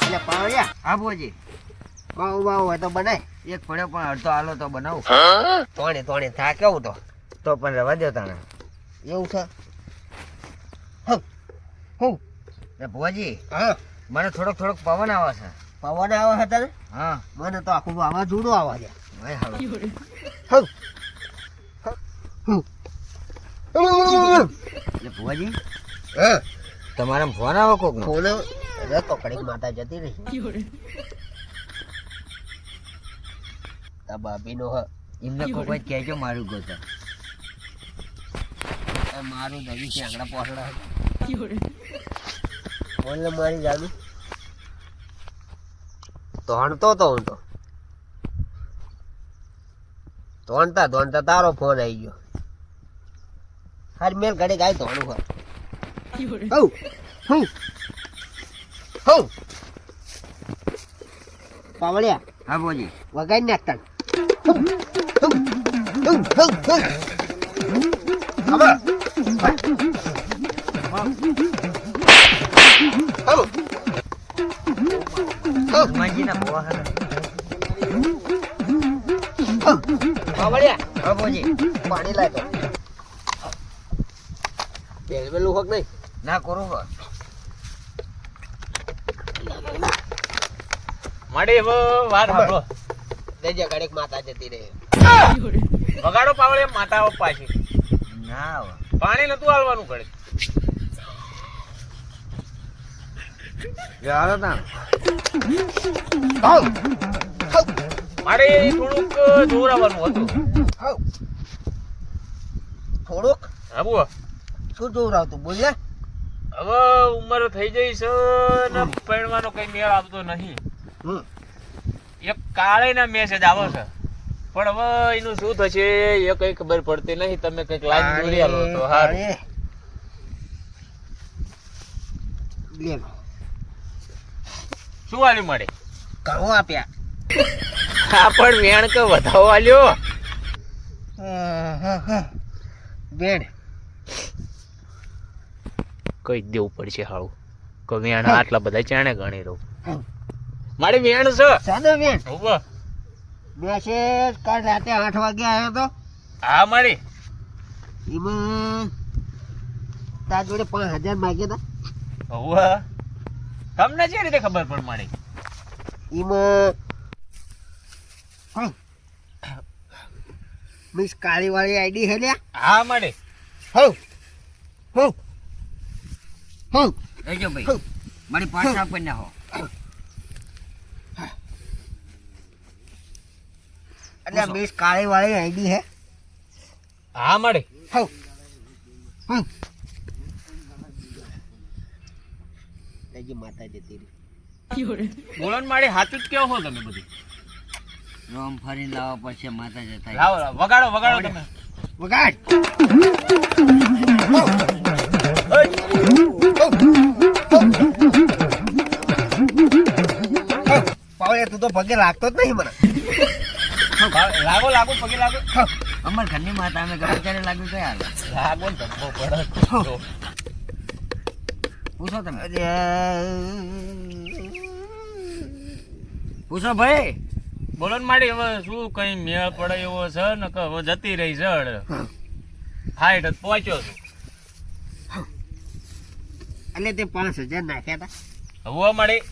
એટલે પાવડિયા હા ભોજી બાવ બાવ હોય તો બનાય. એક પડ્યો પણ અડધો આલો તો બનાવું. તોણે તોણે થા કેવું તો? તો પણ રવા દો તને એવું છે? હું એ ભોજી હા? મને થોડોક થોડોક પવન આવે છે. પવન આવે હતા ને હા. મને તો આખું આવા જુડો આવે છે ભાઈ હાલો હે. તમારા ફોન આવો કોક ફોન અરે તો કડીક માતા જતી રહી. તા બાપીનો હ. એમને કોક જ કહેજો મારું ગોતો મારું દવી છે આંગળા પોસડા ફોન લે મારી જાડું તોણતો તો હું તો ધોણતા ધોણતા તારો ફોન આવી ગયો. હાર મેલ ઘડી ગાય ધોણું હોય. હઉ હઉ હઉ. પાવળિયા હા બોજી વગાઈ નાખતા હઉ હઉ હઉ હઉ હવે હઉ હઉ હનુમાનજીના ભોવા હતા પાવળિયા હા ભોજી પાણી લાય બેલવેલું હોક નહીં. ના કરો હો માડી હો વાત સાંભળો. દેજે ગાડીક માતા જતી રહે. વગાડો પાવળે માતા પાછી. ના પાણી નતું હાલવાનું ઘડે યાર હાલો હઉ. મારે થોડુંક જોરાવાનું હતું. હઉ. થોડુંક? હાબુ શું જોવરાવતું બોલ ને હવે ઉંમર થઈ જઈ છે ને પરણવાનો કઈ મેળ આવતો નહીં. હમ. એક કાળે ના મેસેજ આવે છે. પણ હવે એનું શું થશે એ કઈ ખબર પડતી નહીં. તમે કંઈક લાઈન દોરી આલો તો હારું. શું આલ્યું મળે ઘઉં આપ્યા. આ પણ વેણ કે વધાવો આલ્યો. બેન. કઈ દેવું પડશે હાળું. કે વેણ આટલા બધા ચાણે ગણી રહું. મારી વેણ છે. સાદો બેન ઊભો. મેસેજ કાલ રાતે આઠ વાગે આવ્યો તો. હા મારી. એમાં તાર જોડે પાંચ હજાર માગ્યા હતા ઊભો. તમને જે રીતે ખબર પણ મારી? એમાં મિસ કાળી વાળી આઈડી હે લ્યા? હા મારે. હો હઉ હઉ. લેજો ભાઈ. મારી પાછા આપી નાખો એટલે મિસ કાળી વાળી આઈડી હે. હા મારી. હો હઉ. લેજી માતા જતી રહી મારી હાથું જ કેવો હો તમે બધું. રોમ ફરીને લાવો પછી માતા જતા લાવો વગાડો વગાડો તમે. વગાડ. પગે લાગતો જ નહીં મને લાગો લાગો પગે લાગો અમાર ઘરની માતા અમે ઘરે ક્યારે લાગ્યું કયા લાગો ને ધબ્બો પડે પૂછો તમે પૂછો ભાઈ બોલો ને માડી હવે શું કઈ મેળ પડે એવો છે ને કે હવે જતી રહી છે હાઈટ પહોંચ્યો છું એટલે તે પાંચ હજાર નાખ્યા હતા હવે મારી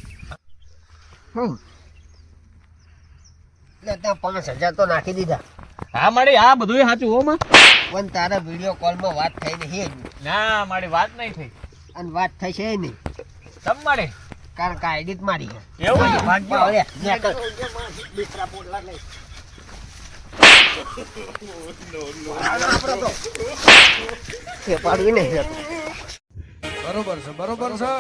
એટલે ત્યાં પાંચ હજાર તો નાખી દીધા. હા મારી આ બધું સાચું હો માં. પણ તારા વીડિયો કોલમાં વાત થઈ નહીં ના મારી વાત નહીં થઈ. અને વાત થશે નહીં. તમ મારી. કારણ કે આઈડી જ મારી એવું છે? નહીં. બરોબર છે બરોબર છે